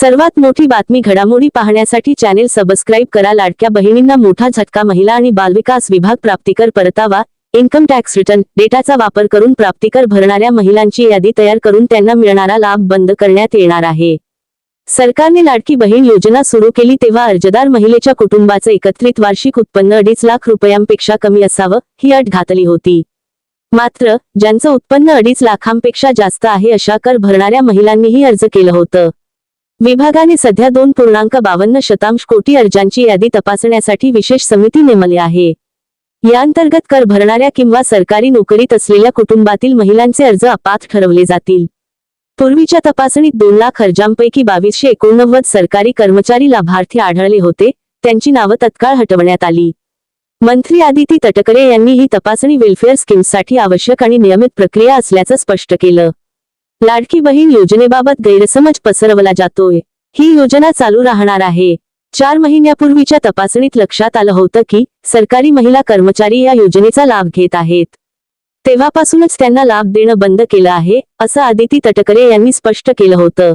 सर्वात मोठी बातमी घडामोडी पाहण्यासाठी चॅनेल सबस्क्राईब करा. लाडक्या बहिणींना मोठा झटका महिला आणि बालविकास विभाग प्राप्तिकर परतावा इन्कम टॅक्स रिटर्न डेटाचा वापर करून प्राप्तिकर भरणाऱ्या महिलांची यादी तयार करून त्यांना मिळणारा लाभ बंद करण्यात येणार आहे. सरकारने लाडकी बहीण योजना सुरू केली तेव्हा अर्जदार महिलेच्या कुटुंबाचं एकत्रित वार्षिक उत्पन्न अडीच लाख रुपयांपेक्षा कमी असावं ही अट घातली होती. मात्र ज्यांचं उत्पन्न अडीच लाखांपेक्षा जास्त आहे अशा कर भरणाऱ्या महिलांनीही अर्ज केलं होतं. विभागाने सध्या दोन पूर्णांक बावन्न शतांश कोटी अर्जांची यादी तपासण्यासाठी विशेष समिती नेमली आहे. याअंतर्गत कर भरणाऱ्या किंवा सरकारी नोकरीत असलेल्या कुटुंबातील महिलांचे अर्ज अपात ठरवले जातील. पूर्वीच्या तपासणीत दोन लाख अर्जांपैकी बावीसशे एकोणनव्वद सरकारी कर्मचारी लाभार्थी आढळले होते त्यांची नावं तत्काळ हटवण्यात आली. मंत्री आदिती तटकरे यांनी ही तपासणी वेलफेअर स्कीम्ससाठी आवश्यक आणि नियमित प्रक्रिया असल्याचं स्पष्ट केलं. लाडकी बहीण योजनेबाबत गैरसमज पसरवला जातोय. ही योजना चालू राहणार आहे. चार महिन्यापूर्वीच्या तपासणीत लक्षात आलं होतं की सरकारी महिला कर्मचारी या योजनेचा लाभ घेत आहेत. तेव्हापासूनच त्यांना लाभ देणं बंद केलं आहे असं आदिती तटकरे यांनी स्पष्ट केलं होतं.